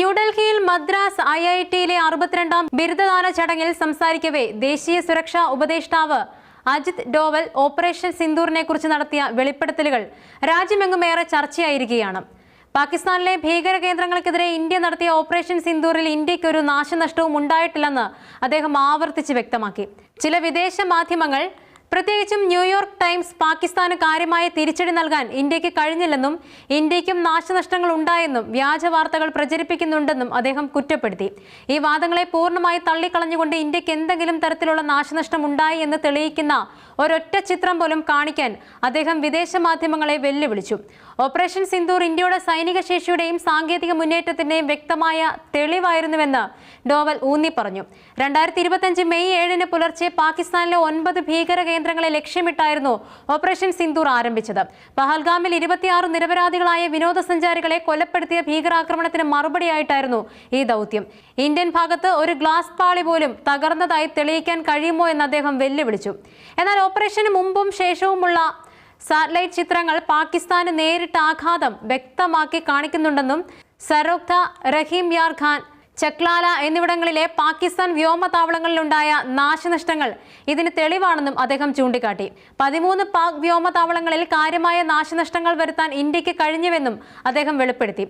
ന്യൂഡൽഹിയിൽ Madras I I ടിയിലെ അറുപത്തിരണ്ടാം ബിരുദദാന ചടങ്ങിൽ സംസാരിക്കവേ ദേശീയ സുരക്ഷാ ഉപദേഷ്ടാവ് അജിത് ഡോവൽ ഓപ്പറേഷൻ സിന്ദൂറിനെ കുറിച്ച് നടത്തിയ വെളിപ്പെടുത്തലുകൾ രാജ്യമെങ്ങുമേറെ ചർച്ചയായിരിക്കുകയാണ്. പാകിസ്ഥാനിലെ ഭീകര കേന്ദ്രങ്ങൾക്കെതിരെ ഇന്ത്യ നടത്തിയ ഓപ്പറേഷൻ സിന്ദൂറിൽ ഇന്ത്യയ്ക്ക് ഒരു നാശനഷ്ടവും ഉണ്ടായിട്ടില്ലെന്ന് അദ്ദേഹം ആവർത്തിച്ച് വ്യക്തമാക്കി. ചില വിദേശ മാധ്യമങ്ങൾ പ്രത്യേകിച്ചും ന്യൂയോർക്ക് ടൈംസ് പാകിസ്ഥാന് കാര്യമായ തിരിച്ചടി നൽകാൻ ഇന്ത്യയ്ക്ക് കഴിഞ്ഞില്ലെന്നും ഇന്ത്യക്കും നാശനഷ്ടങ്ങൾ ഉണ്ടായെന്നും വ്യാജ വാർത്തകൾ പ്രചരിപ്പിക്കുന്നുണ്ടെന്നും അദ്ദേഹം കുറ്റപ്പെടുത്തി. ഈ വാദങ്ങളെ പൂർണമായി തള്ളിക്കളഞ്ഞുകൊണ്ട് ഇന്ത്യയ്ക്ക് എന്തെങ്കിലും തരത്തിലുള്ള നാശനഷ്ടം ഉണ്ടായി എന്ന് തെളിയിക്കുന്ന ഒരൊറ്റ ചിത്രം പോലും കാണിക്കാൻ അദ്ദേഹം വിദേശ മാധ്യമങ്ങളെ വെല്ലുവിളിച്ചു. ഓപ്പറേഷൻ സിന്ദൂർ ഇന്ത്യയുടെ സൈനിക ശേഷിയുടെയും സാങ്കേതിക മുന്നേറ്റത്തിന്റെയും വ്യക്തമായ തെളിവായിരുന്നുവെന്ന് ഡോവൽ ഊന്നി പറഞ്ഞു രണ്ടായിരത്തി മെയ് ഏഴിന് പുലർച്ചെ പാകിസ്ഥാനിലെ ഒൻപത് ഭീകര കേന്ദ്രങ്ങളെ ലക്ഷ്യമിട്ടായിരുന്നു ഓപ്പറേഷൻ സിന്ദൂർ ആരംഭിച്ചത്. പഹൽഗാമിൽ ഇരുപത്തിയാറ് നിരപരാധികളായ വിനോദസഞ്ചാരികളെ കൊലപ്പെടുത്തിയ ഭീകരാക്രമണത്തിന് മറുപടിയായിട്ടായിരുന്നു ഈ ദൗത്യം. ഇന്ത്യൻ ഭാഗത്ത് ഒരു ഗ്ലാസ് പാളി പോലും തകർന്നതായി തെളിയിക്കാൻ കഴിയുമോ എന്ന് അദ്ദേഹം വെല്ലുവിളിച്ചു. എന്നാൽ ഓപ്പറേഷന് മുമ്പും ശേഷവുമുള്ള സാറ്റലൈറ്റ് ചിത്രങ്ങൾ പാകിസ്ഥാന് നേരിട്ട ആഘാതം വ്യക്തമാക്കി കാണിക്കുന്നുണ്ടെന്നും സരോക്ത റഹീം യാർ ഖാൻ ചക്ലാല എന്നിവിടങ്ങളിലെ പാകിസ്ഥാൻ വ്യോമതാവളങ്ങളിലുണ്ടായ നാശനഷ്ടങ്ങൾ ഇതിന് തെളിവാണെന്നും അദ്ദേഹം ചൂണ്ടിക്കാട്ടി. പതിമൂന്ന് പാക് വ്യോമതാവളങ്ങളിൽ കാര്യമായ നാശനഷ്ടങ്ങൾ വരുത്താൻ ഇന്ത്യയ്ക്ക് കഴിഞ്ഞുവെന്നും അദ്ദേഹം വെളിപ്പെടുത്തി.